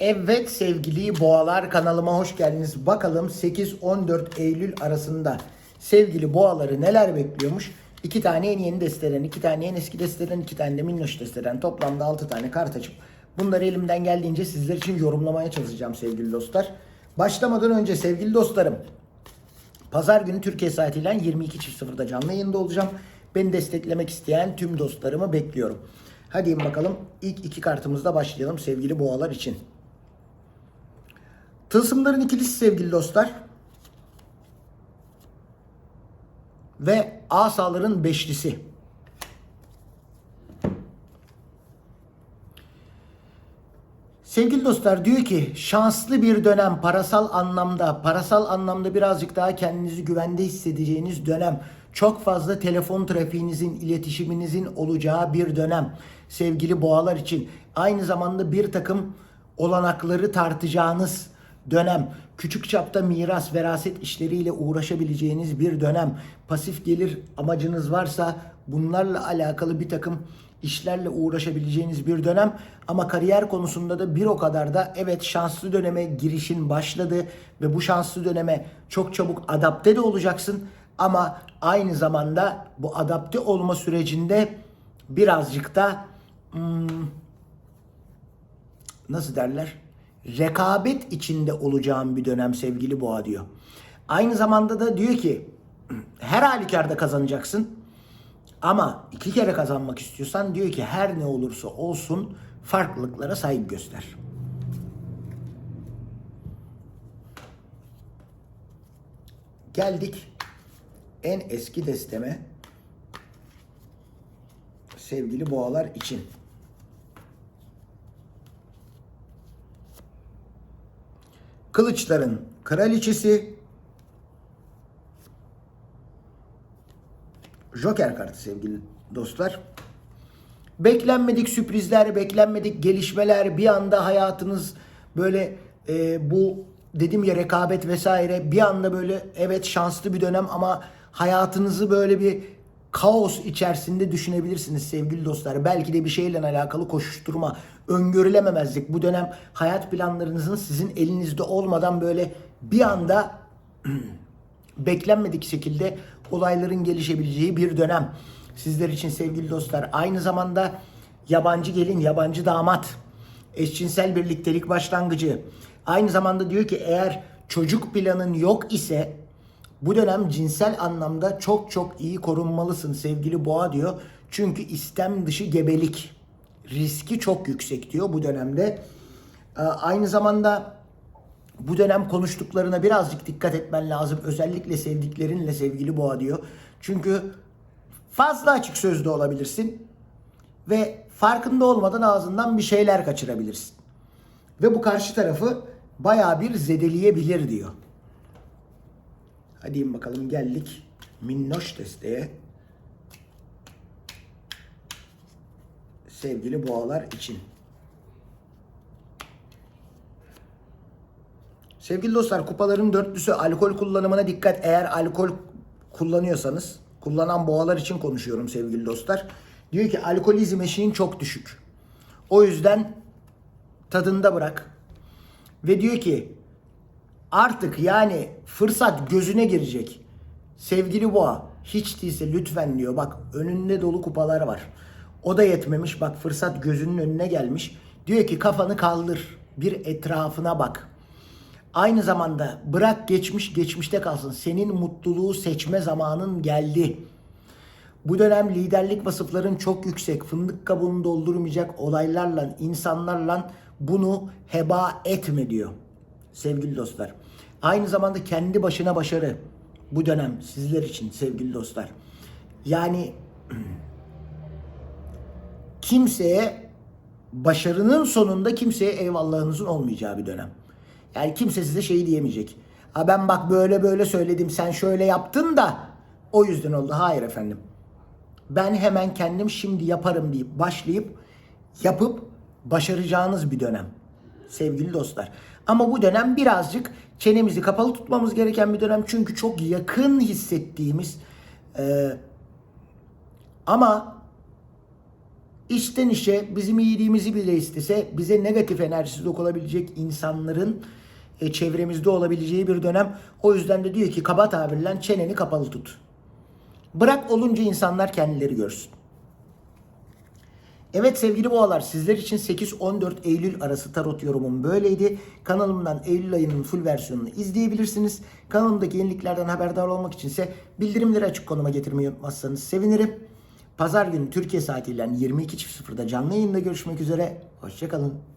Evet sevgili boğalar kanalıma hoş geldiniz. Bakalım 8-14 Eylül arasında sevgili boğaları neler bekliyormuş? İki tane en yeni desteden, iki tane en eski desteden, iki tane de minnoş desteden toplamda 6 tane kart açıp bunları elimden geldiğince sizler için yorumlamaya çalışacağım sevgili dostlar. Başlamadan önce sevgili dostlarım Pazar günü Türkiye saatiyle 22.00'da canlı yayında olacağım. Beni desteklemek isteyen tüm dostlarımı bekliyorum. Hadi bakalım ilk iki kartımızda başlayalım sevgili boğalar için. Tılsımların ikilisi sevgili dostlar. Ve asaların beşlisi. Sevgili dostlar diyor ki şanslı bir dönem parasal anlamda parasal anlamda birazcık daha kendinizi güvende hissedeceğiniz dönem çok fazla telefon trafiğinizin iletişiminizin olacağı bir dönem sevgili boğalar için aynı zamanda bir takım olanakları tartacağınız dönem. Küçük çapta miras veraset işleriyle uğraşabileceğiniz bir dönem. Pasif gelir amacınız varsa bunlarla alakalı bir takım işlerle uğraşabileceğiniz bir dönem. Ama kariyer konusunda da bir o kadar da evet şanslı döneme girişin başladı ve bu şanslı döneme çok çabuk adapte de olacaksın. Ama aynı zamanda bu adapte olma sürecinde birazcık da hmm, nasıl derler? Rekabet içinde olacağım bir dönem sevgili boğa diyor. Aynı zamanda da diyor ki her halükarda kazanacaksın. Ama iki kere kazanmak istiyorsan diyor ki her ne olursa olsun farklılıklara saygı göster. Geldik en eski desteme sevgili boğalar için. Kılıçların kraliçesi Joker kartı sevgili dostlar. Beklenmedik sürprizler, beklenmedik gelişmeler, bir anda hayatınız böyle e, bu dedim ya rekabet vesaire bir anda böyle evet şanslı bir dönem ama hayatınızı böyle bir kaos içerisinde düşünebilirsiniz sevgili dostlar. Belki de bir şeyle alakalı koşuşturma, öngörülememezlik. Bu dönem hayat planlarınızın sizin elinizde olmadan böyle bir anda beklenmedik şekilde olayların gelişebileceği bir dönem. Sizler için sevgili dostlar aynı zamanda yabancı gelin, yabancı damat, eşcinsel birliktelik başlangıcı. Aynı zamanda diyor ki eğer çocuk planın yok ise bu dönem cinsel anlamda çok çok iyi korunmalısın sevgili boğa diyor. Çünkü istem dışı gebelik riski çok yüksek diyor bu dönemde. Ee, Aynı zamanda bu dönem konuştuklarına birazcık dikkat etmen lazım. Özellikle sevdiklerinle sevgili boğa diyor. Çünkü fazla açık sözlü olabilirsin ve farkında olmadan ağzından bir şeyler kaçırabilirsin. Ve bu karşı tarafı bayağı bir zedeleyebilir diyor. Hadi bakalım geldik minnoş desteğe. Sevgili boğalar için. Sevgili dostlar kupaların dörtlüsü alkol kullanımına dikkat. Eğer alkol kullanıyorsanız kullanan boğalar için konuşuyorum sevgili dostlar. Diyor ki alkolizm eşiğin çok düşük. O yüzden tadında bırak. Ve diyor ki artık yani fırsat gözüne girecek. Sevgili boğa hiç değilse lütfen diyor bak önünde dolu kupalar var. O da yetmemiş bak fırsat gözünün önüne gelmiş. Diyor ki kafanı kaldır bir etrafına bak. Aynı zamanda bırak geçmiş geçmişte kalsın. Senin mutluluğu seçme zamanın geldi. Bu dönem liderlik vasıfların çok yüksek. Fındık kabuğunu doldurmayacak olaylarla, insanlarla bunu heba etme diyor. Sevgili dostlar. Aynı zamanda kendi başına başarı. Bu dönem sizler için sevgili dostlar. Yani kimseye başarının sonunda kimseye eyvallahınızın olmayacağı bir dönem. Yani kimse size şey diyemeyecek. Ha ben bak böyle böyle söyledim sen şöyle yaptın da o yüzden oldu. Hayır efendim. Ben hemen kendim şimdi yaparım deyip başlayıp yapıp başaracağınız bir dönem. Sevgili dostlar. Ama bu dönem birazcık çenemizi kapalı tutmamız gereken bir dönem. Çünkü çok yakın hissettiğimiz e, ama İşten işe bizim iyiliğimizi bile istese bize negatif enerjisi dokulabilecek insanların e, çevremizde olabileceği bir dönem. O yüzden de diyor ki kaba tabirle çeneni kapalı tut. Bırak olunca insanlar kendileri görsün. Evet sevgili boğalar sizler için 8-14 Eylül arası tarot yorumum böyleydi. Kanalımdan Eylül ayının full versiyonunu izleyebilirsiniz. Kanalımdaki yeniliklerden haberdar olmak içinse bildirimleri açık konuma getirmeyi unutmazsanız sevinirim. Pazar günü Türkiye saatiyle 22.00'da canlı yayında görüşmek üzere. Hoşçakalın.